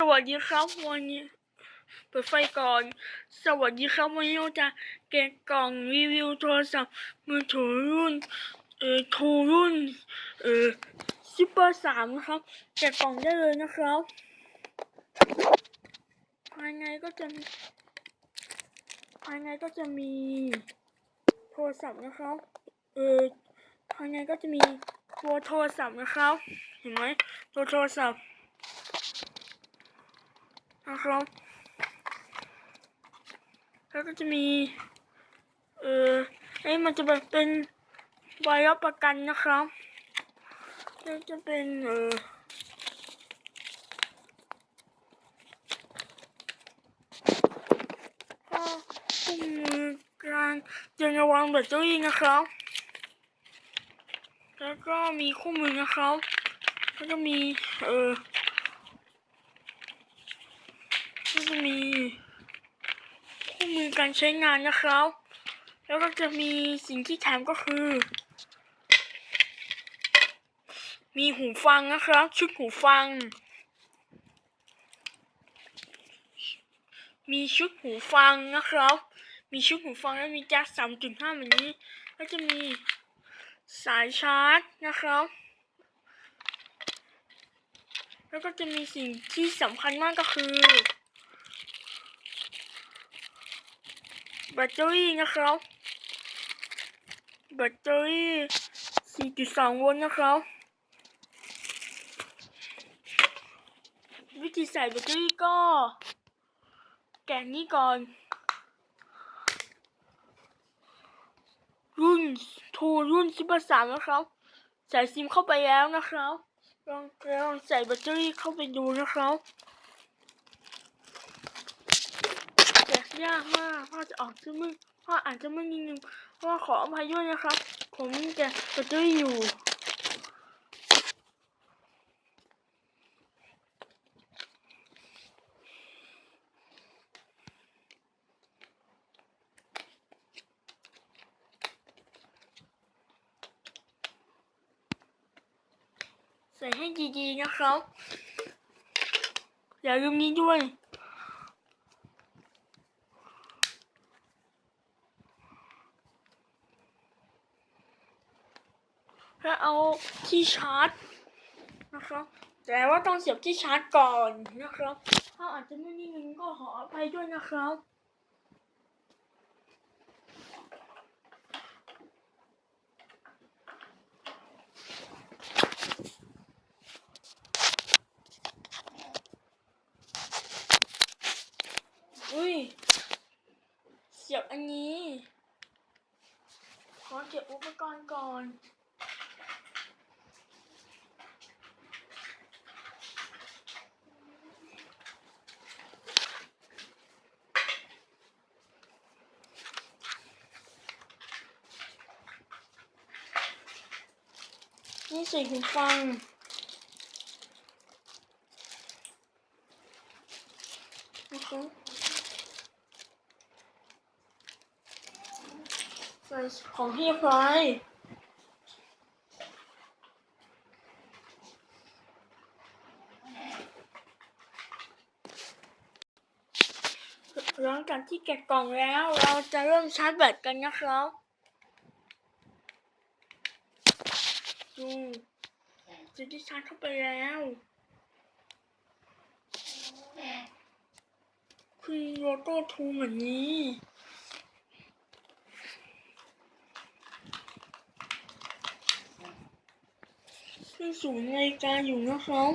สวัสดีครับวันนี้เปิดไฟก่อน สวัสดีครับวันนี้เราจะแกะกล่องรีวิวโทรศัพท์มือถือรุ่นเอ่อโทรรุ่นเอ่อซูเปอร์สามนะครับแกะกล่องได้เลยนะครับภายในก็จะภายในก็จะมีโทรศัพท์นะครับเออภายในก็จะมีตัวโทรศัพท์นะครับ เห็นไหมตัวโทรศัพท์ นะครับ แล้วก็จะมี เออไอ้มันจะแบบเป็นใบรับประกันนะครับแล้วจะเป็นเออก็คู่มือการเดินระวังแบตเตอรี่นะครับ แล้วก็มีคู่มือนะครับ แล้วก็มี เออ ก็จะมีคู่มือ การใช้งานนะครับ แล้วก็จะมีสิ่งที่แถมก็คือ มีหูฟังนะครับ ชุดหูฟัง มีชุดหูฟังนะครับ มีชุดหูฟังแล้วมีแจ็คสามจุดห้าแบบนี้ แล้วจะมีสายชาร์จนะครับ แล้วก็จะมีสิ่งที่สำคัญมากก็คือ แบตเตอรี่นะครับ แบตเตอรี่ 4.2 โวลต์นะครับ วิธีใส่แบตเตอรี่ก็ แกะนี้ก่อน รุ่นโทรรุ่นซูเปอร์สามนะครับ ใส่ซิมเข้าไปแล้วนะครับ ลองลองใส่แบตเตอรี่เข้าไปดูนะครับ แกะ ยากมากพ่อจะออกจะมืดพ่ออาจจะไมืดนิดนึงเพราะว่าขออภัยด้วยนะครับ ผมแกะแบตเตอรี่อยู่ใส่ให้ดีๆนะครับ อย่าลืมนี้ด้วย แล้วเอาที่ชาร์จนะครับแต่ว่าต้องเสียบที่ชาร์จก่อนนะครับ ถ้าอาจจะไม่นิดนึงก็ขออภัยด้วยนะครับอุ้ย เสียบอันนี้ ขอเก็บอุปกรณ์ก่อน นี่ใส่หูฟัง นะคะใส่ของที่พร้อยหลังจากที่แกะกล่องแล้ว เราจะเริ่มชาร์จแบตกันนะครับ ดูจะได้ชาร์จเข้าไปแล้ว คือโลโก้ทูเหมือนนี้ คือศูนย์นาฬิกาอยู่นะครับ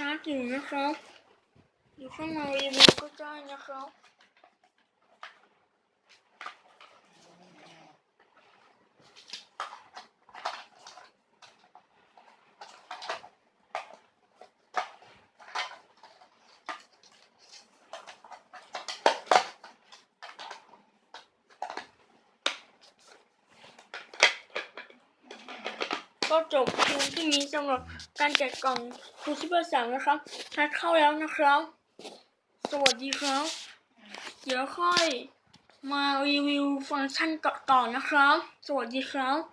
ชาร์จอยู่นะครับอยู่ข้างในรีวิวก็ได้นะครับ ก็จบเพียงที่นี้สำหรับการแกะกล่องคูซิเบอร์สามนะครับทัดเข้าแล้วนะครับ สวัสดีครับ เดี๋ยวค่อยมารีวิวฟังก์ชันก่อนนะครับ สวัสดีครับ